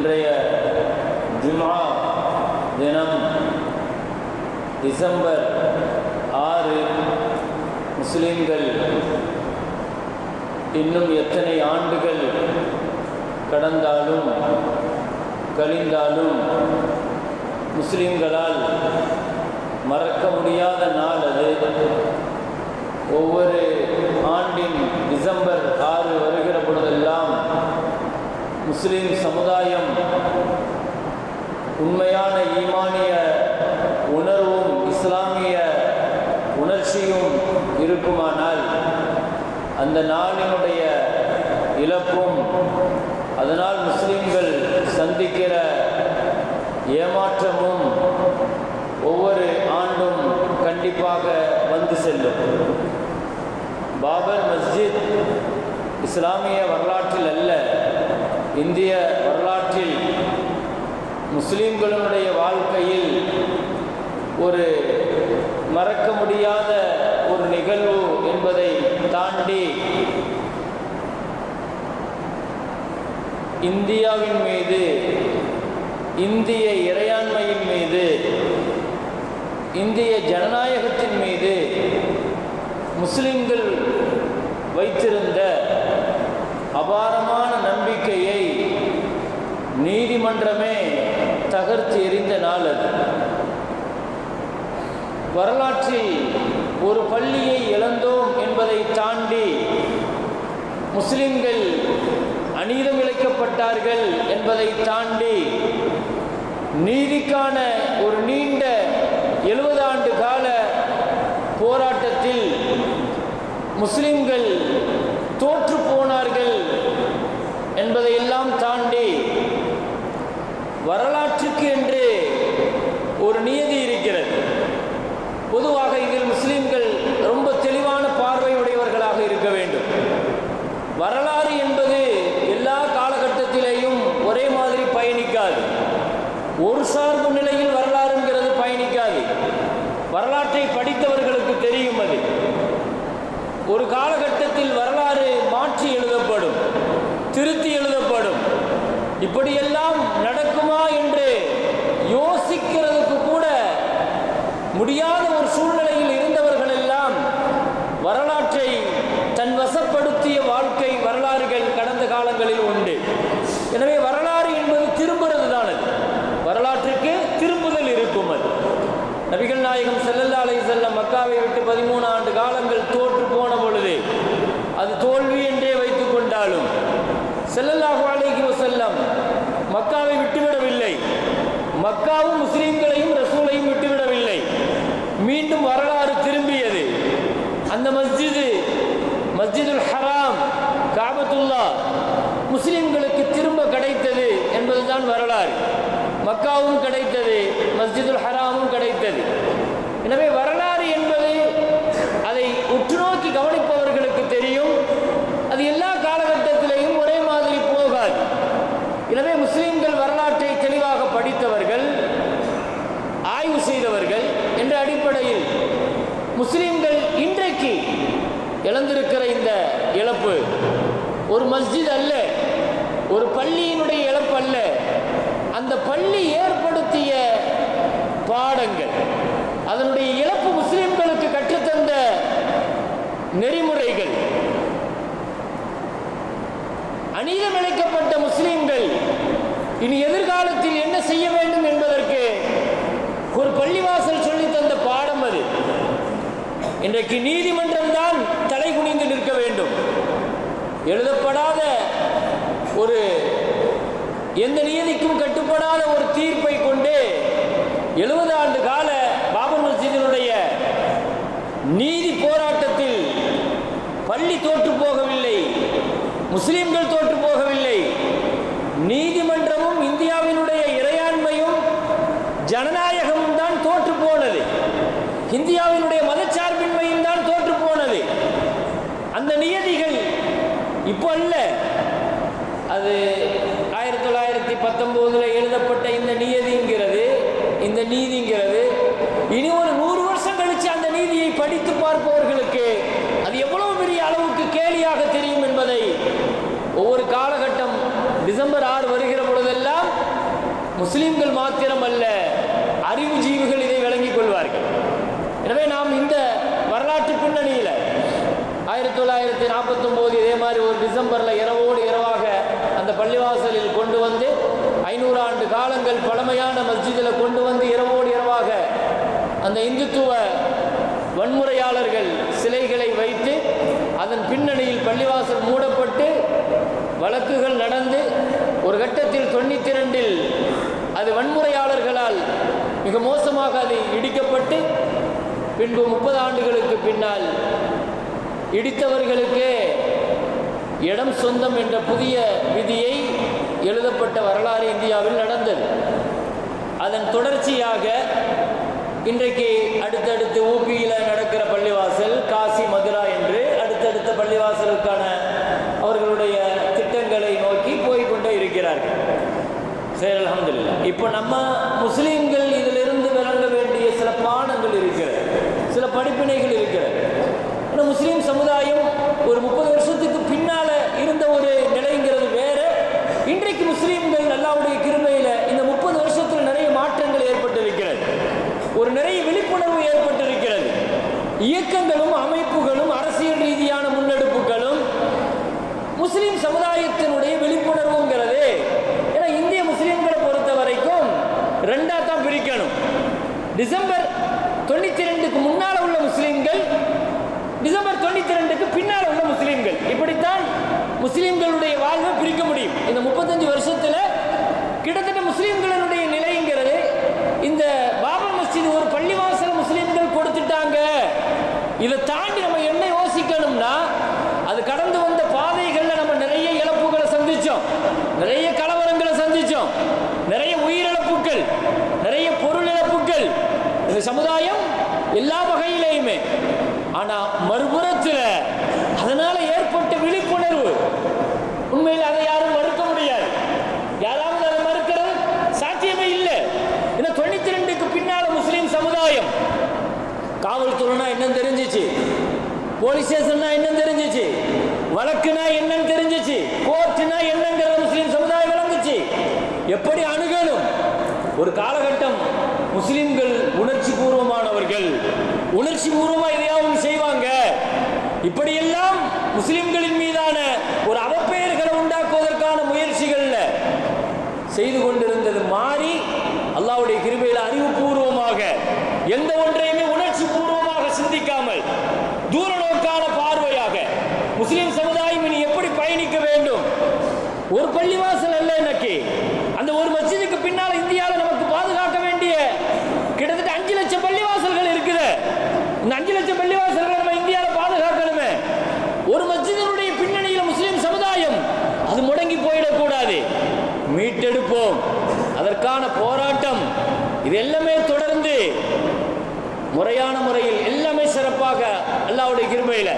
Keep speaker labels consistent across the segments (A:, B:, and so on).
A: இன்றைய ஜுமா தினம் டிசம்பர் ஆறு முஸ்லீம்கள் இன்னும் எத்தனை ஆண்டுகள் கடந்தாலும் கழிந்தாலும் முஸ்லீம்களால் மறக்க முடியாத நாள் அது. ஒவ்வொரு ஆண்டின் டிசம்பர் ஆறு வருகிற பொழுதெல்லாம் முஸ்லீம் சமுதாயம் உண்மையான ஈமானிய உணர்வும் இஸ்லாமிய உணர்ச்சியும் இருக்குமானால் அந்த நாளினுடைய இழப்பும் அதனால் முஸ்லீம்கள் சந்திக்கிற ஏமாற்றமும் ஒவ்வொரு ஆண்டும் கண்டிப்பாக வந்து செல்லும். பாபர் மஸ்ஜித் இஸ்லாமிய வரலாற்றில் அல்ல. இந்திய வரலாற்றில் முஸ்லிம்களுடைய வாழ்க்கையில் ஒரு மறக்க முடியாத ஒரு நிகழ்வு என்பதை தாண்டி இந்தியாவின் மீது இந்திய இறையாண்மையின் மீது இந்திய ஜனநாயகத்தின் மீது முஸ்லிம்கள் வைத்திருந்த அபாரமான நீதிமன்றமே தகர்த்து எறிந்த நாள் அது. வரலாற்றில் ஒரு பள்ளியை இழந்தோம் என்பதை தாண்டி முஸ்லிம்கள் அநீதம் இழைக்கப்பட்டார்கள் என்பதை தாண்டி நீதிக்கான ஒரு நீண்ட எழுபது ஆண்டு கால போராட்டத்தில் முஸ்லிம்கள் தோற்று போனார்கள் என்பதையெல்லாம் தாண்டி வரலாற்றுக்கு என்று ஒரு நியதி இருக்கிறது. பொதுவாக இதில் முஸ்லிம்கள் ரொம்ப தெளிவான பார்வை உடையவர்களாக இருக்க வேண்டும். வரலாறு என்பது எல்லா காலகட்டத்திலேயும் ஒரே மாதிரி பயணிக்காது. ஒரு சார்பு நிலையில் வரலாறுங்கிறது பயணிக்காது. வரலாற்றை படித்தவர்களுக்கு தெரியும் அது. ஒரு காலகட்டத்தில் வரலாறு மாற்றி எழுதப்படும் திருத்தி எழுதப்படும். இப்படியெல்லாம் நட என்று யோசிக்கிறதுக்கு கூட முடியாத ஒரு சூழ்நிலையில் இருந்தவர்கள் எல்லாம் வரலாற்றை தன் வசப்படுத்திய வாழ்க்கை வரலாறுகள் கடந்த காலங்களில் உண்டு. எனவே வரலாறு என்பது திரும்புறது தான் அது வரலாற்றுக்கு திரும்புதல் இருக்கும் அது நபிகள் நாயகம் செல்லல்லா அலை செல்லம் மக்காவை விட்டு பதிமூணு ஆண்டு காலங்கள் தோற்று போன பொழுது அது தோல்வி என்றே வைத்துக் கொண்டாலும் செல்லல்லாஹு அலைஹி வஸல்லம் மக்காவை விட்டுவிடவில்லை மக்காவும் முஸ்லிம்களையும் ரசூலையும் விட்டுவிடவில்லை மீண்டும் வரலாறு திரும்பியது அந்த மஸ்ஜிது மஸ்ஜிதுல் ஹராம் காபத்துல்லா முஸ்லிம்களுக்கு திரும்ப கிடைத்தது இதுதான் வரலாறு. மக்காவும் கிடைத்தது மஸ்ஜிதுல் ஹராமும் கிடைத்தது. எனவே வரலாறு என்பது அதை உற்று நோக்கி கவனிப்பவர்களுக்கு தெரியும். அது எல்லா காலகட்டத்திலையும் ஒரே மாதிரி போகாது. எனவே முஸ்லீம்கள் வரலாற்றை தெளிவாக படித்தவர்கள் ஆய்வு செய்தவர்கள் என்ற அடிப்படையில் முஸ்லிம்கள் இன்றைக்கு இழந்திருக்கிற இந்த இழப்பு ஒரு மஸ்ஜித் அல்ல ஒரு பள்ளியினுடைய இழப்பு அல்ல அந்த பள்ளி ஏற்படுத்திய பாடங்கள் அதனுடைய இழப்பு முஸ்லிம்களுக்கு கற்றுத்தந்த நெறிமுறைகள் அநீதம் இழைக்கப்பட்ட முஸ்லிம்கள் இனி எதிர்காலத்தில் என்ன செய்ய வேண்டும் என்பதற்கு ஒரு பள்ளிவாசல் சொல்லி தந்த பாடம் அது. இன்றைக்கு நீதிமன்றம் தான் தலை குனிந்து நிற்க வேண்டும். எழுதப்படாத ஒரு எந்த நீதிக்கும் கட்டுப்படாத ஒரு தீர்ப்பை கொண்டு எழுபது ஆண்டு கால பாபர் மஸ்ஜிதினுடைய நீதி போராட்டத்தில் பள்ளி தோற்று போகவில்லை முஸ்லிம்கள் தோற்று போகவில்லை நீதிமன்றமும் இந்தியாவினுடைய இறையாண்மையும் ஜனநாயகமும் தான் தோற்று போனது இந்தியாவினுடைய மதச்சார்பின்மையும் தான் தோற்று போனது அந்த நியதிகள் இப்போ அல்ல அது ஆயிரத்தி தொள்ளாயிரத்தி பத்தொம்போதுல எழுதப்பட்ட இந்த நியதிங்கிறது இந்த நீதிங்கிறது இனி ஒரு நூறு வருஷம் கழிச்சு அந்த நீதியை படித்து பார்ப்பவர்களுக்கு அது எவ்வளவு பெரிய அளவுக்கு கேலியாக தெரியும் என்பதை ஒவ்வொரு காலகட்டம் டிசம்பர் ஆறு வருகிற பொழுதெல்லாம் முஸ்லிம்கள் மாத்திரமல்ல அறிவுஜீவிகள் இதை விளங்கிக் கொள்வார்கள். எனவே நாம் இந்த வரலாற்று பின்னணியில் ஆயிரத்தி தொள்ளாயிரத்தி நாற்பத்தொம்போது இதே மாதிரி ஒரு டிசம்பரில் இரவோடு இரவாக அந்த பள்ளிவாசலில் கொண்டு வந்து ஐநூறு ஆண்டு காலங்கள் பழமையான மஸ்ஜிதில் கொண்டு வந்து இரவோடு இரவாக அந்த இந்துத்துவ வன்முறையாளர்கள் சிலைகளை வைத்து அதன் பின்னணியில் பள்ளிவாசல் மூடப்பட்டு வழக்குகள் நடந்து ஒரு கட்டத்தில் தொண்ணூற்றி ரெண்டில் அது வன்முறையாளர்களால் மிக மோசமாக அது இடிக்கப்பட்டு பின்பு முப்பது ஆண்டுகளுக்கு பின்னால் இடித்தவர்களுக்கே இடம் சொந்தம் என்ற புதிய விதியை எழுதப்பட்ட வரலாறு இந்தியாவில் நடந்தது. அதன் தொடர்ச்சியாக இன்றைக்கு அடுத்தடுத்து ஊபியில் நடக்கிற பள்ளிவாசல் காசி மதுரா என்று அடுத்தடுத்த பள்ளிவாசலுக்கான அவர்களுடைய இருக்கிறார்கள். சரி அலமதுல்லா இப்போ நம்ம முஸ்லீம்கள் இதிலிருந்து விளங்க வேண்டிய சில பாடங்கள் இருக்கிறது. சில படிப்பினைகள் இருக்கிறது. ஆனால் முஸ்லீம் சமுதாயம் ஒரு முப்பது வருஷத்துக்கு பின்னால இருந்த ஒரு நிலைங்கிறது வேற. இன்றைக்கு முஸ்லீம்கள் நல்லாவுடைய கிருமையில் இந்த முப்பது வருஷத்தில் நிறைய மாற்றங்கள் ஏற்பட்டிருக்கிறது. ஒரு நிறைய விழிப்புணர்வு ஏற்பட்டிருக்கிறது. இயக்கங்கள் அமைப்புகளும் அரசியல் ரீதியான முன்னெடுப்புகளும் முஸ்லீம் சமுதாயத்தினுடைய விழிப்புணர்வுங்கிறது ஏன்னா இந்திய முஸ்லீம்களை பொறுத்த வரைக்கும் ரெண்டா தான் பிரிக்கணும் டிசம்பர் தொண்ணூத்தி ரெண்டுக்கு முன்னால உள்ள முஸ்லீம்கள் டிசம்பர் தொண்ணூத்தி ரெண்டுக்கு பின்னால் உள்ள முஸ்லீம்கள் இப்படித்தான் முஸ்லீம்களுடைய வாழ்வை பிரிக்க முடியும் இந்த முப்பத்தஞ்சு வருஷத்துல கிட்டத்தட்ட முஸ்லீம்களுடைய நிலைங்கிறது இந்த பாபர் மஸ்ஜித் ஒரு பள்ளிவாசல் முஸ்லீம்கள் கொடுத்துட்டாங்க இதை தாண்டி நம்ம என்ன யோசிக்கணும்னா அது கடந்து வந்த பாதைகள்ல நம்ம நிறைய இழப்புகளை சந்திச்சோம் நிறைய கலவரங்களை சந்திச்சோம் நிறைய உயிரிழப்புகள் நிறைய பொருள் இழப்புகள் இந்த சமுதாயம் எல்லா வகையிலையுமே ஆனா மறுபுறத்தில் அதனால ஏற்பட்ட விழிப்புணர்வு உண்மையில் அதை யாரும் மறுக்க முடியாது யாராவது அதை மறுக்கிறது சாத்தியமே இல்லை ஏன்னா தொண்ணூத்தி ரெண்டுக்கு பின்னால முஸ்லீம் சமுதாயம் காவல்துறைனா என்னன்னு தெரிஞ்சிச்சு போலீஸ் ஸ்டேஷன்னா என்னன்னு தெரிஞ்சிச்சு வழக்குனா என்னன்னு தெரிஞ்சிச்சு கோர்ட்டுனா என்னங்கிறத முஸ்லீம் சமுதாயம் விளங்குச்சு எப்படி அணுகணும் ஒரு காலகட்டம் முஸ்லிம்கள் உணர்ச்சி பூர்வமானவர்கள் உணர்ச்சி பூர்வமா எதையாவது செய்வாங்க? இப்படியெல்லாம் முஸ்லிம்களின் மீதான ஒரு அவப்பெயர்களை உண்டாக்குவதற்கான முயற்சிகள்ல செய்து கொண்டிருந்தது மாறி அல்லாவுடைய கிருபையில் அறிவுபூர்வமாக எந்த ஒன்றையுமே உணர்ச்சி பூர்வமாக சிந்திக்காமல் தூர நோக்கான பார்வையாக முஸ்லிம் சமுதாயம் இனி எப்படி பயணிக்க வேண்டும்? ஒரு பள்ளிவாசல் அல்ல எனக்கு அந்த ஒரு மஸ்ஜிதுக்கு பின்னால் இந்தியாவில் நமக்கு பாதுகாக்க வேண்டிய கிட்டத்தட்ட அஞ்சு லட்சம் பள்ளிவாசல்கள் இருக்குது இந்த அஞ்சு லட்சம் பள்ளிவாசல்களை நம்ம இந்தியாவில் பாதுகாக்கணுமே ஒரு மஸ்ஜிதினுடைய பின்னணியில் முஸ்லிம் சமுதாயம் அது முடங்கி போயிடக்கூடாது மீட்டெடுப்போம் அதற்கான போராட்டம் இது எல்லாமே தொடர்ந்து முறையான முறையில் எல்லாமே சிறப்பாக அல்லாவுடைய கிருபையில்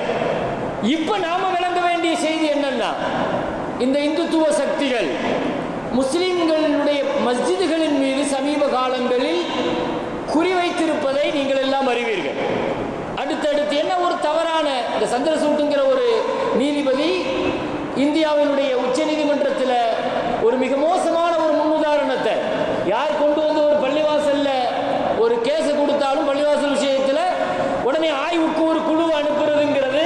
A: இப்ப நாம விளங்க வேண்டிய செய்தி என்னன்னா இந்த இந்துத்துவ சக்திகள் முஸ்லிம்களுடைய மஸ்ஜிதுகளின் மீது சமீப காலங்களில் குறிவைத்திருப்பதை நீங்கள் எல்லாம் அறிவீர்கள். அடுத்தடுத்து என்ன ஒரு தவறான இந்த சந்திரசூட்டுங்கிற ஒரு நீதிபதி இந்தியாவினுடைய உச்ச நீதிமன்றத்தில் ஒரு மிக மோசமான ஒரு முன்னுதாரணத்தை யார் கொண்டு வந்து ஒரு பள்ளிவாசல்ல ஒரு கேஸ் கொடுத்தாலும் பள்ளிவாசல் விஷயத்தில் உடனே ஆய்வுக்கு ஒரு குழு அனுப்புறதுங்கிறது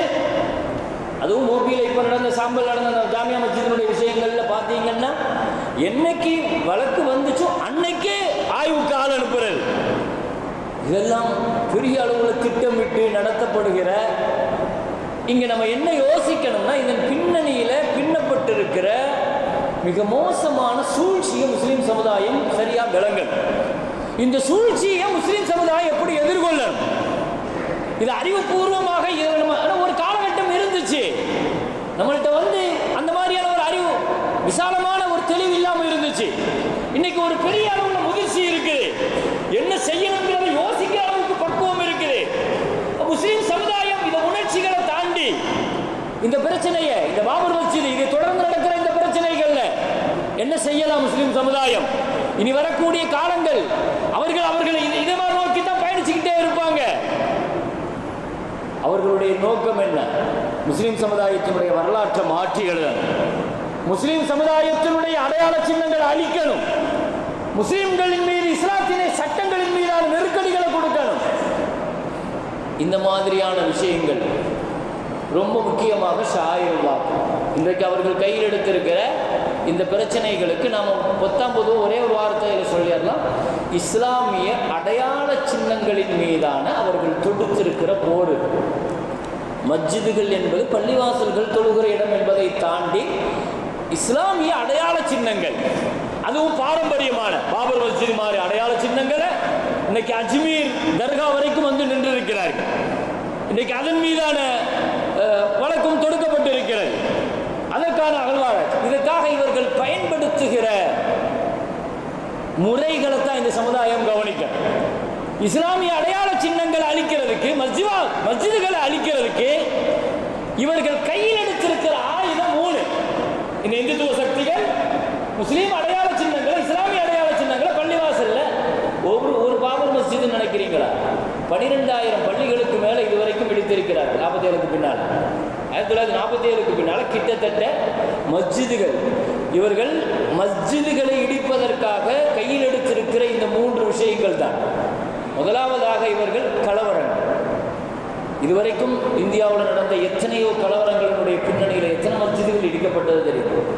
A: அதுவும் ஊபியில் இப்போ நடந்த சாம்பல் நடந்த அந்த ஜாமியா மஸ்ஜிதினுடைய விஷயங்கள்ல பார்த்தீங்கன்னா என்னைக்கு வழக்கு வந்துச்சோ அன்னைக்கே ஆய்வுக்கு ஆள் அனுப்புறது இதெல்லாம் பெரிய அளவில் திட்டமிட்டு நடத்தப்படுகிற இங்கே நம்ம என்ன யோசிக்கணும்னா இதன் பின்னணியில் பின்னப்பட்டிருக்கிற மிக மோசமான சூழ்ச்சியை முஸ்லீம் சமுதாயம் சரியாக விளங்கல் இந்த சூழ்ச்சியை முஸ்லீம் சமுதாயம் எப்படி எதிர்கொள்ளணும்? இது அறிவுபூர்வமாக ஒரு காலகட்டம் இருந்துச்சு. நம்மள்கிட்ட வந்து அந்த மாதிரியான ஒரு அறிவு விசாலமான ஒரு தெளிவு இல்லாமல் இருந்துச்சு. இன்னைக்கு ஒரு பெரிய அளவுல முதிர்ச்சி இருக்குது என்ன செய்யணுங்கிறத யோசிக்கிற அளவுக்கு பக்குவம் இருக்குது முஸ்லிம் சமுதாயம் இந்த உணர்ச்சிகளை தாண்டி இந்த பிரச்சனையை. இந்த பாபர் மஸ்ஜித் இதை தொடர்ந்து நடக்கிற இந்த பிரச்சனைகள்ல. என்ன செய்யலாம் முஸ்லிம் சமுதாயம்? இனி வரக்கூடிய காலங்கள் அவர்கள் அவர்களை இதை இதை நோக்கி தான் பயணிச்சுக்கிட்டே இருப்பாங்க. அவர்களுடைய நோக்கம் என்ன? முஸ்லிம் சமுதாயத்தினுடைய வரலாற்றை மாற்றி எழுதணும். முஸ்லிம் சமுதாயத்தினுடைய அடையாள சின்னங்களை அழிக்கணும். முஸ்லிம்களின் மீது இஸ்லாத்தினை சட்டங்களின் மீதான நெருக்கடிகளை கொடுக்கணும். இந்த மாதிரியான விஷயங்கள் ரொம்ப முக்கியமாக ஷாயிருல்லா இன்றைக்கு அவர்கள் கையில் எடுத்திருக்கிற இந்த பிரச்சனைகளுக்கு நாம் பொத்தாம் ஒரே ஒரு வார்த்தையில் சொல்லிடலாம். இஸ்லாமிய அடையாள சின்னங்களின் மீதான அவர்கள் தொடுத்திருக்கிற போர். மஸ்ஜிதுகள் என்பது பள்ளிவாசல்கள் தொழுகிற இடம் என்பதை தாண்டி இஸ்லாமிய அடையாள சின்னங்கள். அதுவும் பாரம்பரியமான பாபர் மஸ்ஜித் மாதிரி அடையாள சின்னங்களை இன்னைக்கு அஜ்மீர் தர்கா வரைக்கும் வந்து நின்றிருக்கிறார்கள். இன்னைக்கு அதன் மீதான அஹ், வழக்கும் தொடுக்கப்பட்டு இருக்கிறது அதற்கான அகழ்வாராய்ச்சி. இதற்காக இவர்கள் பயன்படுத்துகிற முறைகளை தான் இந்த சமுதாயம் கவனிக்க இஸ்லாமிய அடையாள சின்னங்களை அழிக்கிறதுக்கு மஸ்ஜிவா மஸ்ஜிதுகளை அளிக்கிறதுக்கு இவர்கள் கையில் எடுத்திருக்கிற ஆயுதம் மூணு. இந்த இந்துத்துவ சக்திகள் முஸ்லீம் அடையாள சின்னங்களை இஸ்லாமிய அடையாள சின்னங்களை பள்ளிவாசல்ல ஒவ்வொரு ஒரு பாபர் மஸ்ஜித் நினைக்கிறீங்களா? பனிரெண்டாயிரம் பள்ளிகளுக்கு மேலே இதுவரைக்கும் பிடித்திருக்கிறார்கள் நாற்பத்தி ஏழுக்கு பின்னால். ஆயிரத்தி தொள்ளாயிரத்தி நாற்பத்தி ஏழுக்கு பின்னால் கிட்டத்தட்ட மஸ்ஜிதுகள். இவர்கள் மஸ்ஜிதுகளை இடிப்பதற்காக கையில் எடுத்திருக்கிற இந்த மூன்று விஷயங்கள் தான் முதலாவதாக இவர்கள் கலவரங்கள். இதுவரைக்கும் இந்தியாவில் நடந்த எத்தனையோ கலவரங்களினுடைய பின்னணியில் எத்தனை மஸ்ஜிதுகள் இடிக்கப்பட்டது தெரியும்?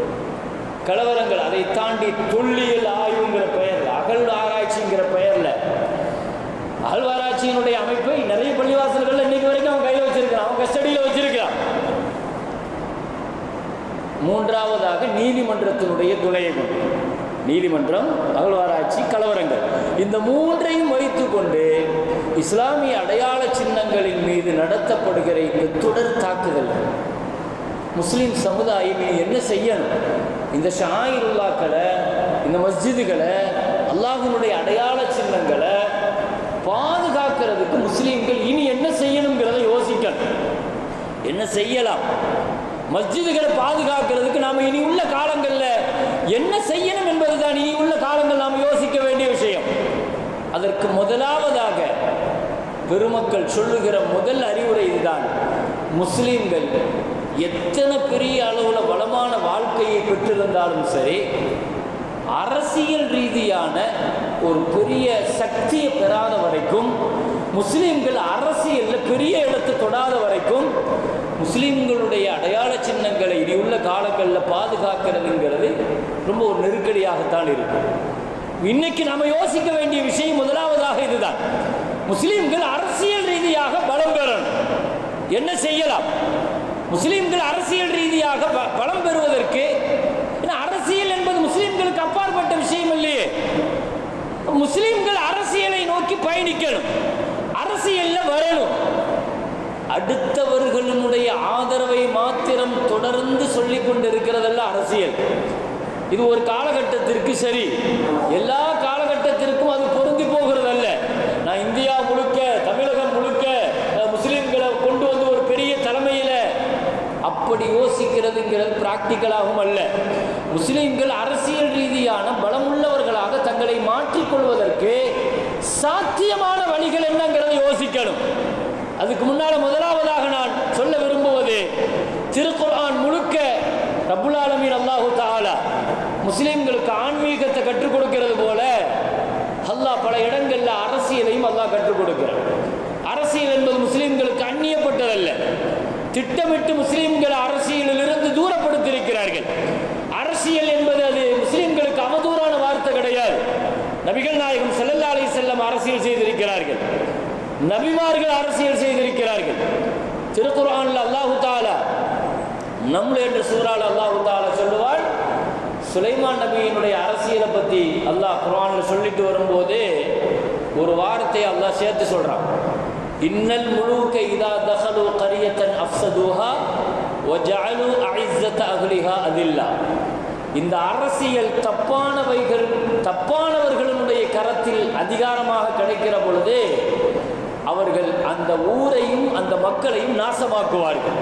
A: கலவரங்கள் அதை தாண்டி தொல்லியல் ஆய்வுங்கிற பெயரில் அகல் ஆராய்ச்சிங்கிற பெயரில் அகழ்வாராய்ச்சியினுடைய அமைப்பை நிறைய பள்ளிவாசல்கள் இன்னைக்கு வரைக்கும் அவன் வச்சிருக்கிறான். அவன் கஸ்டடியில் வச்சிருக்கிறான். மூன்றாவதாக நீதிமன்றத்தினுடைய துணையை கொண்டு நீதிமன்றம் அகழ்வாராய்ச்சி கலவரங்கள். இந்த மூன்றையும் வைத்துக்கொண்டு இஸ்லாமிய அடையாள சின்னங்களின் மீது நடத்தப்படுகிற இந்த தொடர் தாக்குதல் முஸ்லீம் சமுதாயம் என்ன செய்யணும்? இந்த ஷாயிருல்லாக்களை இந்த மஸ்ஜிதுகளை அல்லாஹினுடைய அடையாள சின்னங்களை பாதுகாக்கிறதுக்கு முஸ்லீம்கள் இனி என்ன செய்யணுங்கிறத யோசிக்கணும் என்ன செய்யலாம்? மஸ்ஜிதுகளை பாதுகாக்கிறதுக்கு நாம் இனி உள்ள காலங்களில் என்ன செய்யணும் என்பதுதான் இனி உள்ள காலங்கள் நாம் யோசிக்க வேண்டிய விஷயம். அதற்கு முதலாவதாக பெருமக்கள் சொல்லுகிற முதல் அறிவுரை இதுதான். முஸ்லீம்கள் எத்தனை பெரிய அளவில் வளமான வாழ்க்கையை பெற்றிருந்தாலும் சரி அரசியல் ரீதியான ஒரு பெரிய சக்தியை பெறாத வரைக்கும் முஸ்லீம்கள் அரசியலில் பெரிய இடத்தை தொடாத வரைக்கும் முஸ்லீம்களுடைய அடையாள சின்னங்களை இனி உள்ள காலங்களில் பாதுகாக்கிறதுங்கிறது ரொம்ப ஒரு நெருக்கடியாகத்தான் இருக்கும் இன்னைக்கு நம்ம யோசிக்க வேண்டிய விஷயம் முதலாவதாக இதுதான். முஸ்லீம்கள் அரசியல் ரீதியாக பலம் பெறணும். என்ன செய்யலாம்? முஸ்லீம்கள் அரசியல் ரீதியாக ப- பலம் பெறுவதற்கு ஏன்னா அரசியல் என்பது முஸ்லீம்களுக்கு அப்பாற்பட்ட விஷயம் இல்லையே. முஸ்லீம்கள் அரசியலை நோக்கி பயணிக்கணும். அரசியல்ல வரணும். அடுத்தவர்களினுடைய ஆதரவை மாத்திரம் தொடர்ந்து சொல்லி கொண்டிருக்கிறதல்ல அரசியல். இது ஒரு காலகட்டத்திற்கு சரி. எல்லா காலகட்டத்திற்கும் அது பொருந்தி போகிறதல்ல. நான் இந்தியா முழுக்க தமிழகம் முழுக்க முஸ்லீம்களை கொண்டு வந்து ஒரு பெரிய தலைமையில் அப்படி யோசிக்கிறதுங்கிறது பிராக்டிக்கலாகவும் அல்ல. முஸ்லீம்கள் அரசியல் ரீதியான பலமுள்ளவர்களாக தங்களை மாற்றிக்கொள்வதற்கு சாத்தியமான வழிகள் என்னங்கிறத யோசிக்கணும். அதுக்கு முன்னால முதலாவதாக நான் சொல்ல விரும்புவது திருக்குர்ஆன் முழுக்க ரபுல் ஆலமீன் அல்லாஹு தாலா முஸ்லீம்களுக்கு ஆன்மீகத்தை கற்றுக் கொடுக்கிறது போல அல்லாஹ் பல இடங்கள்ல அரசியலையும் அல்லாஹ் கற்றுக் கொடுக்கிறார் அரசியல் என்பது முஸ்லீம்களுக்கு அந்நியப்பட்டதல்ல. திட்டமிட்டு முஸ்லீம்களை அரசியலில் இருந்து தூரம் அரசியல் என்பது அது முஸ்லிம்களுக்கு அவதூறான வார்த்தை கிடையாது நபிகள் நாயகம் ஸல்லல்லாஹு அலைஹி செல்லம் அரசியல் செய்திருக்கிறார்கள் நபிமார்கள் அரசியல் செய்திருக்கிறார்கள். திருக்குர்ஆன்ல அல்லாஹு தாலா நம்மள என்ற சூறால் அல்லாஹு தாலா சொல்லுவாள் சுலைமான் நபியினுடைய அரசியலை பற்றி அல்லாஹ் குர்ஆன்ல சொல்லிட்டு வரும்போது ஒரு வாரத்தை அல்லாஹ் சேர்த்து சொல்கிறான் இன்னல் முழுக்க இதா தஹலு கரியத்தன் அஃப்சதுஹா ஒஜாலு அஇஸ்ஸத அகலிஹா அதில்லா. இந்த அரசியல் தப்பானவைகள் தப்பானவர்களுடைய கரத்தில் அதிகாரமாக கிடைக்கிற பொழுது அவர்கள் அந்த ஊரையும் அந்த மக்களையும் நாசமாக்குவார்கள்.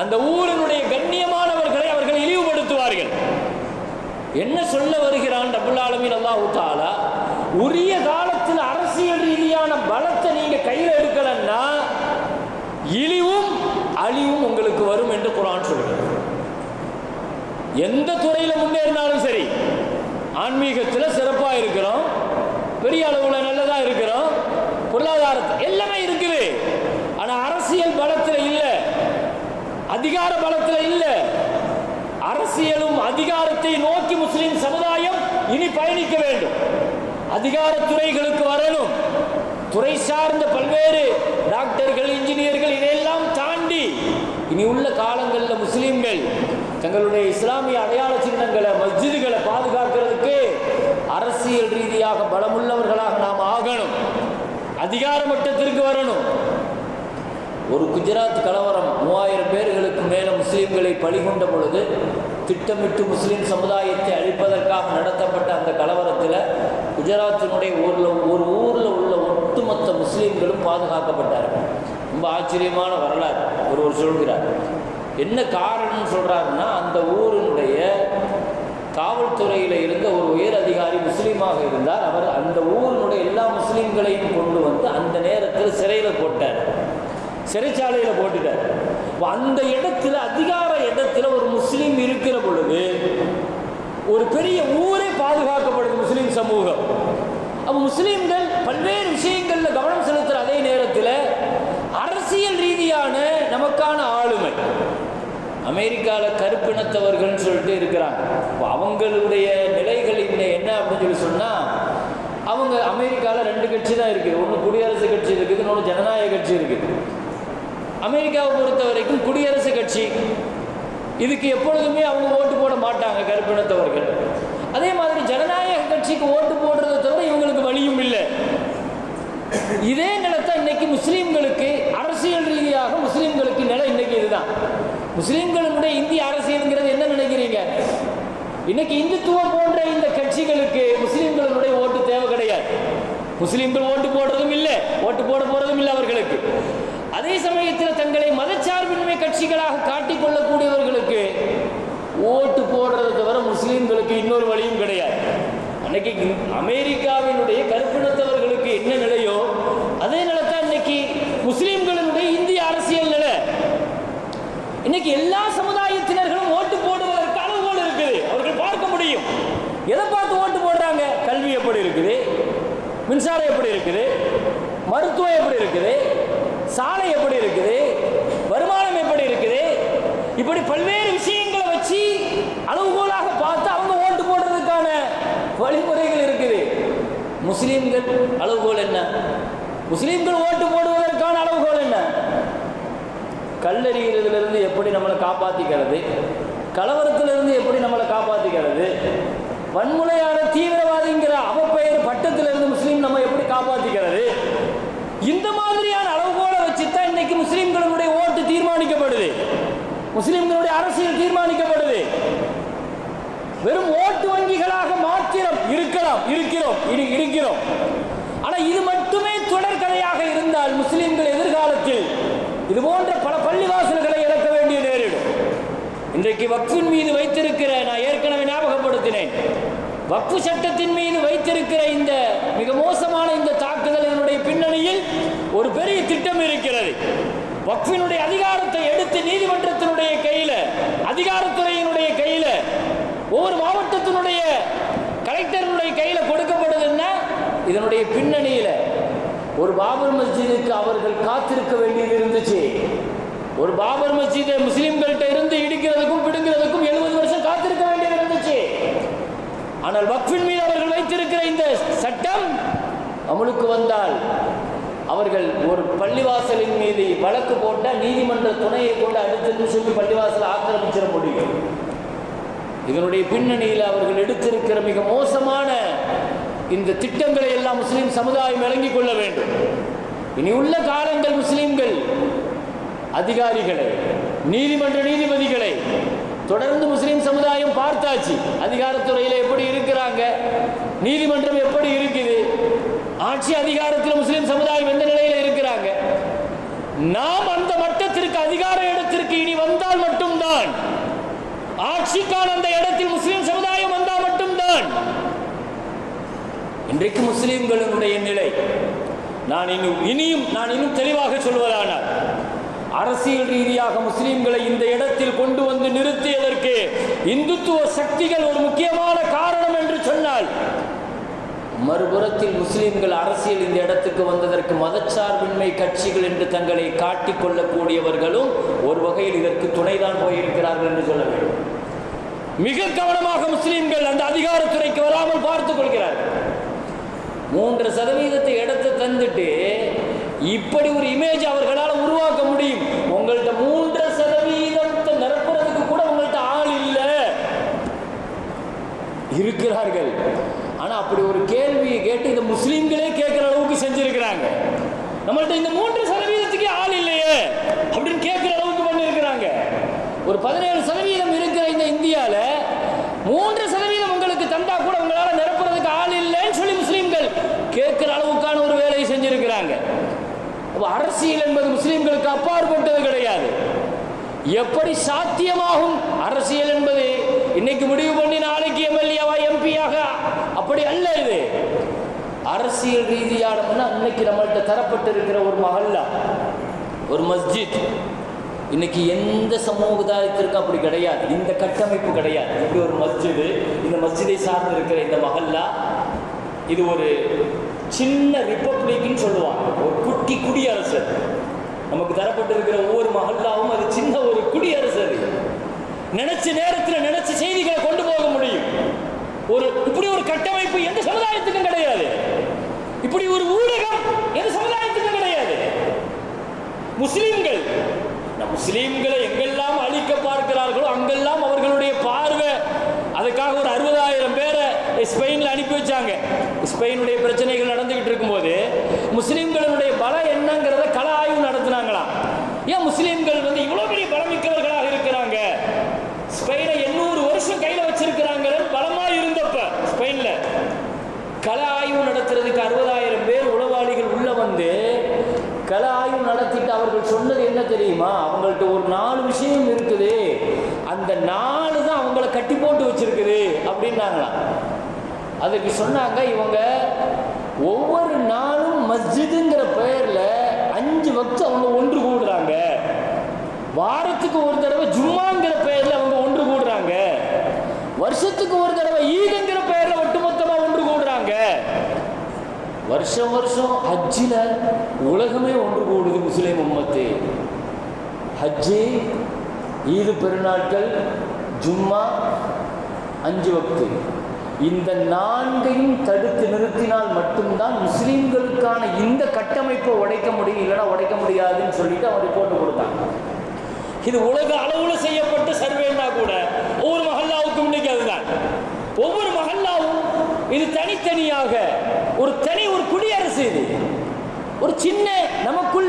A: அந்த ஊரினுடைய கண்ணியமானவர்களை அவர்கள் இழிவுபடுத்துவார்கள். என்ன சொல்ல வருகிறான் ரபுல் ஆலமீன் அல்லாஹு தாலா உரிய காலத்தில் அரசியல் ரீதியான பலத்தை நீங்க கையில் எடுக்கலன்னா இழிவும் அழிவும் உங்களுக்கு வரும் என்று குரான் சொல்கிறது. எந்த துறையில முன்னேறினாலும் சரி ஆன்மீகத்தில் சிறப்பாக இருக்கிறோம் பெரிய அளவில் நல்லதாக இருக்கிறோம் பொருளாதாரத்தை எல்லாமே இருக்குது. ஆனால் அரசியல் பலத்தில் இல்லை. அதிகார பலத்தில் இல்லை. அரசியலும் அதிகாரத்தை நோக்கி முஸ்லிம் சமுதாயம் இனி பயணிக்க வேண்டும். அதிகார துறைகளுக்கு வரணும். துறை சார்ந்த பல்வேறு டாக்டர்கள் இன்ஜினியர்கள் இதையெல்லாம் தாண்டி இனி உள்ள காலங்களில் முஸ்லிம்கள் தங்களுடைய இஸ்லாமிய அடையாள சின்னங்களை மஸ்ஜித் பாதுகாக்கிறதுக்கு அரசியல் ரீதியாக பலமுள்ளவர்களாக நாம் ஆகணும் அதிகார மட்டத்திற்கு வரணும். ஒரு குஜராத் கலவரம் மூவாயிரம் பேர்களுக்கு மேல முஸ்லீம்களை பழிகொண்ட பொழுது திட்டமிட்டு முஸ்லீம் சமுதாயத்தை அழிப்பதற்காக நடத்தப்பட்ட அந்த கலவரத்தில் குஜராத்தினுடைய ஊரில் ஒரு ஊரில் உள்ள ஒட்டுமொத்த முஸ்லீம்களும் பாதுகாக்கப்பட்டார்கள். ரொம்ப ஆச்சரியமான வரலாறு ஒருவர் சொல்கிறார். என்ன காரணம்னு சொல்கிறாருன்னா அந்த ஊரினுடைய காவல்துறையில் இருந்த ஒரு உயர் முஸ்லீமாக இருந்தார். அவர் அந்த ஊரினுடைய எல்லா முஸ்லீம்களையும் கொண்டு வந்து அந்த நேரத்தில் சிறையில் போட்டார். சிறைச்சாலையில் போட்டுட்டார். அந்த இடத்துல அதிகார இடத்துல ஒரு முஸ்லீம் இருக்கிற பொழுது ஒரு பெரிய ஊரே பாதுகாக்கப்படுது முஸ்லீம் சமூகம். அப்போ முஸ்லீம்கள் பல்வேறு விஷயங்கள்ல கவனம் செலுத்த அதே நேரத்தில் அரசியல் ரீதியான நமக்கான ஆளுமை அமெரிக்காவில் கருப்பினத்தவர்கள்னு சொல்லிட்டு இருக்கிறாங்க. இப்போ அவங்களுடைய நிலைகள் இன்னும் என்ன அப்படின்னு சொல்லி சொன்னால் அவங்க அமெரிக்காவில் ரெண்டு கட்சி தான் இருக்குது. ஒன்று குடியரசு கட்சி இருக்குது இன்னொன்று ஜனநாயக கட்சி இருக்குது. அமெரிக்காவை பொறுத்த வரைக்கும் குடியரசு கட்சி இதுக்கு எப்பொழுதுமே அவங்க ஓட்டு போட மாட்டாங்க கருப்பினத்தவர்கள். அதே மாதிரி ஜனநாயக கட்சிக்கு ஓட்டு போடுறதை தவிர இவங்களுக்கு வழியும் இல்லை. இதே நிலத்தை இன்னைக்கு முஸ்லீம்களுக்கு அரசியல் ரீதியாக முஸ்லீம்களுக்கு நிலை இன்னைக்கு இதுதான். முஸ்லிம்களுடைய இந்திய அரசியலுங்கிறது என்ன நினைக்கிறீங்க? இன்னைக்கு இந்துத்துவம் போன்ற இந்த கட்சிகளுக்கு முஸ்லிம்களுடைய ஓட்டு தேவை கிடையாது. முஸ்லீம்கள் ஓட்டு போடுறதும் இல்லை ஓட்டு போட போறதும் இல்லை அவர்களுக்கு. அதே சமயத்தில் தங்களை மதச்சார்பின்மை கட்சிகளாக காட்டிக் கொள்ளக்கூடியவர்களுக்கு ஓட்டு போடுறதை தவிர முஸ்லீம்களுக்கு இன்னொரு வழியும் கிடையாது. அன்னைக்கு அமெரிக்காவினுடைய கருப்பினத்தவர்களுக்கு என்ன நிலையோ அதே நிலைத்தான் இன்னைக்கு முஸ்லீம் இந்திய அரசியல் நிலை இன்னைக்கு எல்லா சமுதாயத்தினர்களும் ஓட்டு போடுவதற்கு அளவுகோல் இருக்குது. அவர்கள் பார்க்க முடியும். எதை பார்த்து ஓட்டு போடுறாங்க? கல்வி எப்படி இருக்குது? மின்சாரம் எப்படி இருக்குது? மருத்துவம் எப்படி இருக்குது? சாலை எப்படி இருக்குது? வருமானம் எப்படி இருக்குது? இப்படி பல்வேறு விஷயங்களை வச்சு அளவுகோலாக பார்த்து அவங்க ஓட்டு போடுறதுக்கான வழிமுறைகள் இருக்குது. முஸ்லீம்கள் அளவுகோல் என்ன? முஸ்லீம்கள் ஓட்டு போடுவதற்கான அளவுகோல் என்ன? கல்லறிகிறதுலேருந்து எப்படி நம்மளை காப்பாற்றிக்கிறது கலவரத்திலிருந்து எப்படி நம்மளை காப்பாற்றிக்கிறது வன்முறையான தீவிரவாதிங்கிற அவப்பெயர் பட்டத்திலிருந்து முஸ்லீம் நம்ம எப்படி காப்பாற்றிக்கிறது இந்த மாதிரியான அளவுகோலை வச்சு தான் இன்னைக்கு முஸ்லீம்களுடைய ஓட்டு தீர்மானிக்கப்படுது. முஸ்லீம்களுடைய அரசியல் தீர்மானிக்கப்படுது. வெறும் ஓட்டு வங்கிகளாக மாத்திரம் இருக்கலாம் இருக்கிறோம் இருக்கிறோம். ஆனா இது மட்டுமே தொடர்கதையாக இருந்தால் முஸ்லீம்கள் எதிர்காலத்தில் இது போன்ற பல பள்ளிவாசல்களை இழக்க வேண்டிய நேரிடும். இன்றைக்கு வக்ஃபின் மீது வைத்திருக்கிற நான் ஏற்கனவே ஞாபகப்படுத்தினேன். வக்ஃபு சட்டத்தின் மீது வைத்திருக்கிற இந்த மிக மோசமான இந்த தாக்குதலினுடைய பின்னணியில் ஒரு பெரிய திட்டம் இருக்கிறது. வக்ஃபினுடைய அதிகாரத்தை எடுத்து நீதிமன்றத்தினுடைய கையில் அதிகாரத்துறையினுடைய கையில் ஒவ்வொரு மாவட்டத்தினுடைய கலெக்டருடைய கையில் கொடுக்கப்படுதுன்னா இதனுடைய பின்னணியில் ஒரு பாபர் மஸ்ஜிதுக்கு அவர்கள் காத்திருக்க வேண்டியது இருந்துச்சு. ஒரு பாபர் மஸ்ஜிதை முஸ்லிம்கள்ட்ட இருந்து இடிக்கிறதுக்கும் பிடுங்கிறதுக்கும் எழுபது வருஷம் காத்திருக்க வேண்டியது இருந்துச்சு. ஆனால் வக்ஃபின் மீது அவர்கள் வைத்திருக்கிற இந்த சட்டம் அமலுக்கு வந்தால் அவர்கள் ஒரு பள்ளிவாசலின் மீது வழக்கு போட்டால் நீதிமன்ற துணையை கொண்டு அடுத்த சொல்லி பள்ளிவாசல் ஆக்கிரமிச்சிட முடியும். இதனுடைய பின்னணியில் அவர்கள் எடுத்திருக்கிற மிக மோசமான இந்த திட்டங்களை எல்லாம் முஸ்லீம் சமுதாயம் விளங்கிக் கொள்ள வேண்டும். இனி உள்ள காலங்கள் முஸ்லீம்கள் அதிகாரிகளை நீதிமன்ற நீதிபதிகளை தொடர்ந்து முஸ்லீம் சமுதாயம் பார்த்தாச்சு. அதிகாரத்துறையில் எப்படி இருக்கிறாங்க? நீதிமன்றம் எப்படி இருக்குது? ஆட்சி அதிகாரத்தில் முஸ்லிம் சமுதாயம் எந்த நிலையில் இருக்கிறாங்க? நாம் அந்த மட்டத்திற்கு அதிகார இடத்திற்கு இனி வந்தால் மட்டும்தான். ஆட்சிக்கான அந்த இடத்தில் முஸ்லீம் சமுதாயம் வந்தால் மட்டும்தான். இன்றைக்கு முஸ்லீம்களினுடைய நிலை. நான் இன்னும் இனியும் நான் இன்னும் தெளிவாக சொல்வதானால் அரசியல் ரீதியாக முஸ்லீம்களை இந்த இடத்தில் கொண்டு வந்து நிறுத்தியதற்கு இந்துத்துவ சக்திகள் ஒரு முக்கியமான காரணம் என்று சொன்னால் மறுபுறத்தில் முஸ்லீம்கள் அரசியல் இந்த இடத்துக்கு வந்ததற்கு மதச்சார்பின்மை கட்சிகள் என்று தங்களை காட்டிக் கொள்ளக்கூடியவர்களும் ஒரு வகையில் இதற்கு துணைதான் போயிருக்கிறார்கள் என்று சொல்ல வேண்டும். மிக கவனமாக முஸ்லீம்கள் அந்த அதிகாரத்துறைக்கு வராமல் பார்த்துக் கொள்கிறார்கள். மூன்று சதவீதத்தை எடுத்து தந்துட்டு இப்படி ஒரு இமேஜ் அவர்களால் உருவாக்க முடியும். உங்கள்ட்ட மூன்று சதவீதத்தை நிரப்புறதுக்கு கூட உங்கள்ட்ட ஆள் இல்லை. இருக்கிறார்கள். ஆனா அப்படி ஒரு கேள்வியை கேட்டு இந்த முஸ்லீம்களே கேட்கிற அளவுக்கு செஞ்சிருக்கிறாங்க. நம்மள்ட்ட இந்த மூன்று சதவீதத்துக்கே ஆள் இல்லையே அப்படின்னு கேட்கிற அளவுக்கு பண்ணியிருக்கிறாங்க ஒரு பதினேழு சதவீதம் இருக்கிற இந்த இந்தியால மூன்று சதவீதம் உங்களுக்கு தந்தா கூட உங்களால நிரப்புறதுக்கு ஆள் இல்லைன்னு சொல்லி முஸ்லீம்கள் கேட்கிற அளவுக்கான ஒரு வேலையை செஞ்சிருக்கிறாங்க அப்ப அரசியல் என்பது முஸ்லீம்களுக்கு அப்பாற்பட்டது கிடையாது. எப்படி சாத்தியமாகும் அரசியல் என்பது? இன்னைக்கு முடிவு பண்ணி நாளைக்கு எம்எல்ஏவா எம்பியாக அப்படி அல்ல இது. அரசியல் ரீதியான இன்னைக்கு நம்மள்கிட்ட தரப்பட்டு இருக்கிற ஒரு மஹல்லா ஒரு மஸ்ஜித். இன்னைக்கு எந்த சமூகதாயத்திற்கும் அப்படி கிடையாது. இந்த கட்டமைப்பு கிடையாது. இப்படி ஒரு மஸ்ஜிது இந்த மஸ்ஜிதை சார்ந்து இருக்கிற இந்த மஹல்லா இது ஒரு சின்ன ரிப்பப்ளிக்னு சொல்லுவாங்க. ஒரு குட்டி குடியரசு நமக்கு தரப்பட்டிருக்கிற ஒவ்வொரு மகளாவும் அது சின்ன ஒரு குடியரசு அது நினைச்ச நேரத்தில் நினைச்ச செய்திகளை கொண்டு போக முடியும். ஒரு இப்படி ஒரு கட்டமைப்பு எந்த சமுதாயத்துக்கும் கிடையாது. இப்படி ஒரு ஊடகம் எந்த சமுதாயத்துக்கும் கிடையாது. முஸ்லிம்கள் முஸ்லீம்களை எங்கெல்லாம் அழிக்க பார்க்கிறார்களோ அங்கெல்லாம் அவர்களுடைய பார்வை அதுக்காக ஒரு அறுபதாயிரம் பேரை ஸ்பெயினில் அனுப்பி வச்சாங்க ஸ்பெயினுடைய பிரச்சனைகள் நடந்துகிட்டு இருக்கும்போது முஸ்லீம்களுடைய பலம் என்னங்கிறத கள ஆய்வு நடத்தினாங்களாம். ஏன் முஸ்லீம்கள் வந்து இவ்வளோ பெரிய பலமிக்கவர்களாக இருக்கிறாங்க? ஸ்பெயினை எண்ணூறு வருஷம் கையில் வச்சிருக்கிறாங்க பலமா இருந்தப்ப ஸ்பெயின்ல. கள ஆய்வு நடத்துறதுக்கு அறுபதாயிரம் பேர் உளவாளிகள் உள்ள வந்து கல ஆய்வு நடத்திட்டு அவர்கள் சொன்னது என்ன தெரியுமா? அவங்கள்ட்ட ஒரு நாலு விஷயம் இருக்குது. அந்த நாலு தான் அவங்கள கட்டி போட்டு வச்சிருக்குது அப்படின்னாங்களாம். அதுக்கு சொன்னாங்க இவங்க ஒவ்வொரு நாளும் மஸ்ஜிதுங்கிற பெயர்ல அஞ்சு வக்து அவங்க ஒன்று கூடுறாங்க. வாரத்துக்கு ஒரு தடவை ஜும்மாங்கிற பெயர்ல அவங்க ஒன்று கூடுறாங்க. வருஷத்துக்கு ஒரு தடவை ஈதுங்கிற பெயர்ல ஒட்டுமொத்தமா ஒன்று கூடுறாங்க. வருஷம் வருஷம் ஹஜ்ஜில் உலகமே ஒன்று கூடுது முஸ்லீம் உம்மத்து. ஹஜ்ஜி ஈது பெருநாட்கள் ஜும்மா அஞ்சு வக்து. இந்த நான்கையும் தடுத்து நிறுத்தினால் மட்டும்தான் முஸ்லீம்களுக்கான இந்த கட்டமைப்பை உடைக்க முடியும் இல்லைன்னா உடைக்க முடியாதுன்னு சொல்லிட்டு அவன் ரிப்போர்ட் கொடுத்தாங்க இது உலக அளவுல செய்யப்பட்ட சர்வேன்னா கூட ஒவ்வொரு மஹல்லாவுக்கும் இன்னைக்கு அதுதான். ஒவ்வொரு மஹல்லாவும் இது தனித்தனியாக ஒரு தனி ஒரு குடியரசு இது. ஒரு சின்ன நமக்குள்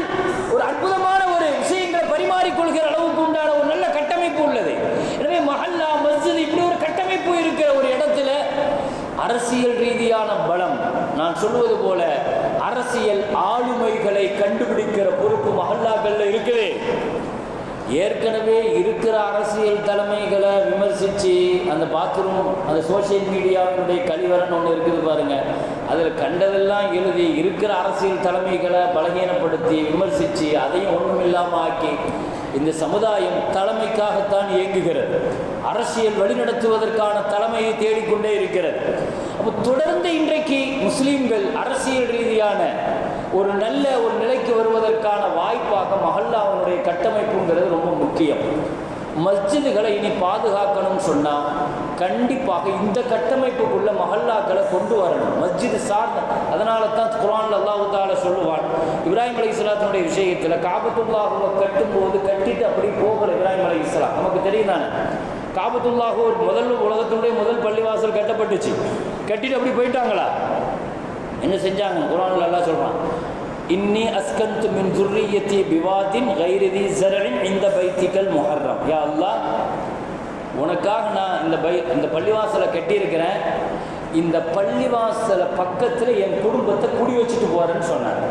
A: ஒரு அற்புதமான ஒரு விஷயங்களை பரிமாறிக்கொள்கிற அளவுக்கு உண்டான ஒரு நல்ல கட்டமைப்பு உள்ளது. எனவே மஹல்லா மஸ்ஜித் இப்படி ஒரு கட்டமைப்பு இருக்கிற ஒரு இடத்துல அரசியல் ரீதியான பலம் நான் சொல்வது போல அரசியல் ஆளுமைகளை கண்டுபிடிக்கிற பொறுப்பு மகல்லாக்கள் இருக்குது. ஏற்கனவே இருக்கிற அரசியல் தலைமைகளை விமர்சித்து அந்த பாத்ரூம் அந்த சோஷியல் மீடியாவினுடைய கழிவரன் ஒன்று இருக்குது பாருங்க. அதில் கண்டதெல்லாம் எழுதி இருக்கிற அரசியல் தலைமைகளை பலகீனப்படுத்தி விமர்சித்து அதையும் ஒன்றும் இல்லாமல் ஆக்கி இந்த சமுதாயம் தலைமைக்காகத்தான் இயங்குகிறது. அரசியல் வழிநடத்துவதற்கான தலைமையை தேடிக்கொண்டே இருக்கிறது. அப்போ தொடர்ந்து இன்றைக்கு முஸ்லீம்கள் அரசியல் ரீதியான ஒரு நல்ல ஒரு நிலைக்கு வருவதற்கான வாய்ப்பாக மஹல்லாவினுடைய கட்டமைப்புங்கிறது ரொம்ப முக்கியம். மஸ்ஜிதுகளை இனி பாதுகாக்கணும்னு சொன்னால் கண்டிப்பாக இந்த கட்டமைப்புக்குள்ள மஹல்லாக்களை கொண்டு வரணும். மஸ்ஜிது சார்ந்த. அதனால தான் குரான் அல்லாஹு சொல்லுவான் இப்ராஹிம் அலி இஸ்லாத்தினுடைய விஷயத்தில் காபத்துல்லாஹுவை கட்டும்போது கட்டிட்டு அப்படி போகல இப்ராஹிம் அலி இஸ்லாம் நமக்கு தெரியும் தானே? காபத்துல்லாஹு ஒரு முதல் உலகத்தினுடைய முதல் பள்ளிவாசல் கட்டப்பட்டுச்சு. கட்டிட்டு அப்படி போயிட்டாங்களா? என்ன செஞ்சாங்க? குரான் எல்லாம் சொல்கிறான் இன்னி அஸ்கந்து மின் துர்ரியத்தி பிவாதின் கைரதி ஜரனின் இந்த பைத்திகள் முஹர்ரம். யா அல்லா உனக்காக நான் இந்த பை இந்த பள்ளிவாசலை கட்டியிருக்கிறேன். இந்த பள்ளிவாசலை பக்கத்தில் என் குடும்பத்தை குடி வச்சுட்டு போகிறேன்னு சொன்னார்.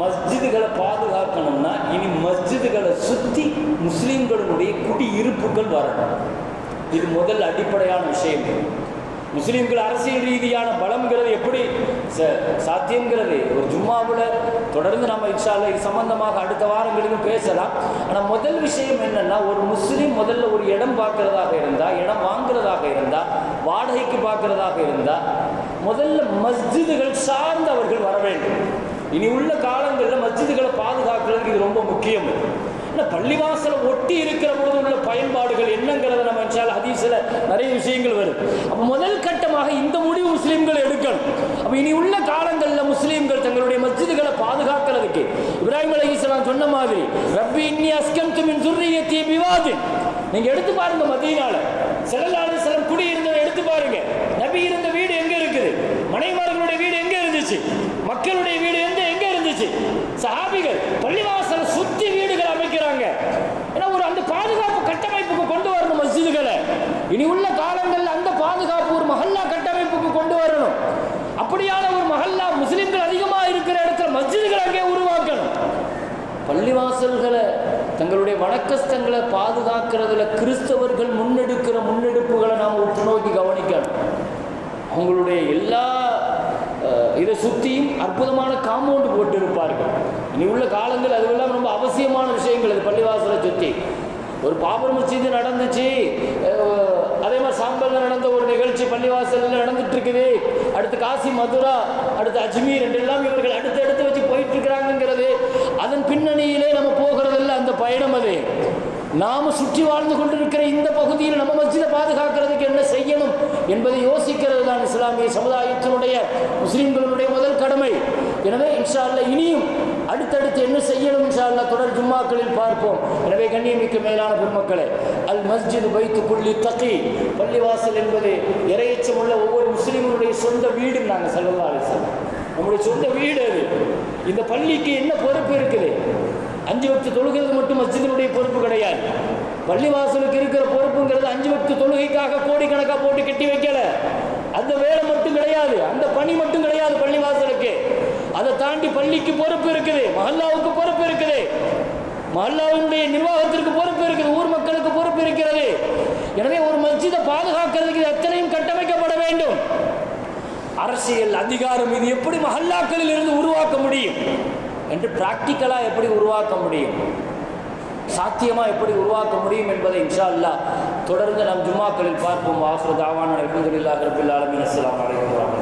A: மஸ்ஜிதுகளை பாதுகாக்கணும்னா இனி மஸ்ஜிதுகளை சுற்றி முஸ்லீம்களுடைய குடியிருப்புகள் வரணும். இது முதல் அடிப்படையான விஷயம். முஸ்லீம்கள் அரசியல் ரீதியான பலம்ங்கிறது எப்படி ச- சாத்தியங்கிறது ஒரு ஜும்மாவில் தொடர்ந்து நம்ம இன்ஷால்ல இது சம்பந்தமாக அடுத்த வாரங்களிலும் பேசலாம். ஆனால் முதல் விஷயம் என்னன்னா ஒரு முஸ்லீம் முதல்ல ஒரு இடம் பார்க்கறதாக இருந்தால் இடம் வாங்குறதாக இருந்தால் வாடகைக்கு பார்க்கறதாக இருந்தால் முதல்ல மஸ்ஜிதுகள் சார்ந்தவர்கள் வர வேண்டும். இனி உள்ள காலங்களில் மஸ்ஜிதுகளை பாதுகாக்கிறதுக்கு இது ரொம்ப முக்கியம். ஏன்னா பள்ளிவாசலை ஒட்டி இருக்கிற பொழுது உள்ள பயன்பாடுகள் என்னங்கிறத நம்ம இன்ஷால் ஹதீஸில் நிறைய விஷயங்கள் வரும். அப்போ முதல் கட்டமாக இந்த முடிவு முஸ்லீம்கள் எடுக்கணும். அப்போ இனி உள்ள காலங்களில் முஸ்லீம்கள் தங்களுடைய மஸ்ஜிதுகளை பாதுகாக்கிறதுக்கு இப்ராஹிம் அலைஹிஸ்ஸலாம் சொன்ன மாதிரி ரப்பி இன்னி அஸ்கம் துமின் துர்ரியத்தி பிவாதின். நீங்கள் எடுத்து பாருங்க மதியனால செல்லல்லாஹு செல்லம் குடி இருந்ததை எடுத்து பாருங்க. நபி இருந்த வீடு எங்கே இருக்குது? மனைவார்களுடைய வீடு எங்கே இருந்துச்சு? மக்களுடைய வீடு எந்த எங்கே இருந்துச்சு? சஹாபிகள் பள்ளிவாசல வீடுகள் ஏன்னா ஒரு அந்த பாதுகாப்பு கட்டமைப்புக்கு கொண்டு வரணும் மஸ்ஜிதுகளை. இனி உள்ள காலங்களில் அந்த பாதுகாப்பு ஒரு மஹல்லா கட்டமைப்புக்கு கொண்டு வரணும். அப்படியான ஒரு மஹல்லா முஸ்லிம்கள் அதிகமா இருக்கிற இடத்துல மஸ்ஜிதுகள் அங்கே உருவாக்கணும். பள்ளிவாசல்களை தங்களுடைய வணக்கஸ்தங்களை பாதுகாக்கிறதுல கிறிஸ்தவர்கள் முன்னெடுக்கிற முன்னெடுப்புகளை நாம் உற்று நோக்கி கவனிக்கணும். அவங்களுடைய எல்லா இதை சுற்றியும் அற்புதமான காம்பவுண்டு போட்டு இருப்பார்கள் இனி உள்ள காலங்கள் அதுவெல்லாம் ரொம்ப அவசியமான விஷயங்கள். அது பள்ளிவாசலை சுற்றி ஒரு பாபர் மசீது நடந்துச்சு. அதே மாதிரி சாம்பலில் நடந்த ஒரு நிகழ்ச்சி பள்ளிவாசலில் நடந்துட்டு இருக்குது அடுத்து காசி மதுரா அடுத்து அஜ்மீர் என்றெல்லாம் இவர்கள் அடுத்து அடுத்து வச்சு போயிட்டு இருக்கிறாங்கிறது அதன் பின்னணியிலே நம்ம போகிறதில்ல அந்த பயணம் அது. நாம் சுற்றி வாழ்ந்து கொண்டிருக்கிற இந்த பகுதியில் நம்ம மஸ்ஜிதை பாதுகாக்கிறதுக்கு என்ன செய்யணும் என்பதை யோசிக்கிறது தான் இஸ்லாமிய சமுதாயத்தினுடைய முஸ்லீம்களுடைய முதல் கடமை. எனவே இன்ஷா இனியும் அடுத்தடுத்து என்ன செய்யணும் இன்ஷால்ல தொடர் ஜும்மாக்களில் பார்ப்போம். எனவே கண்ணியமிக்க மேலான பெருமக்களே அல் மஸ்ஜித் வைத்து புள்ளி தக்கி பள்ளிவாசல் என்பது இறையச்சம் உள்ள ஒவ்வொரு முஸ்லீம்களுடைய சொந்த வீடு நாங்கள் செல்லலாம் நம்முடைய சொந்த வீடு அது. இந்த பள்ளிக்கு என்ன பொறுப்பு இருக்குது? அஞ்சு வக்து தொழுகிறது மட்டும் மஸ்ஜிதினுடைய பொறுப்பு கிடையாது. பள்ளிவாசலுக்கு இருக்கிற பொறுப்புங்கிறது அஞ்சு வக்து தொழுகைக்காக கோடிக்கணக்காக போட்டு கட்டி வைக்கல. அந்த வேலை மட்டும் கிடையாது. அந்த பணி மட்டும் கிடையாது பள்ளிவாசலுக்கு. அதை தாண்டி பள்ளிக்கு பொறுப்பு இருக்குது. மஹல்லாவுக்கு பொறுப்பு இருக்குது. மஹல்லாவினுடைய நிர்வாகத்திற்கு பொறுப்பு இருக்குது. ஊர் மக்களுக்கு பொறுப்பு இருக்கிறது. எனவே ஒரு மஸ்ஜிதை பாதுகாக்கிறதுக்கு எத்தனையும் கட்டமைக்கப்பட வேண்டும். அரசியல் அதிகாரம் இது எப்படி மஹல்லாக்களில் இருந்து உருவாக்க முடியும்? என்று பிராக்டிக்கலாக எப்படி உருவாக்க முடியும்? சாத்தியமாக எப்படி உருவாக்க முடியும் என்பதை இன்ஷா அல்லாஹ் தொடர்ந்து நம் ஜும்மாக்களில் பார்ப்போம். ஆசிர தாவான அலமதுல்லாஹ் ரபில் அஸ்லாம் வலைக்கம்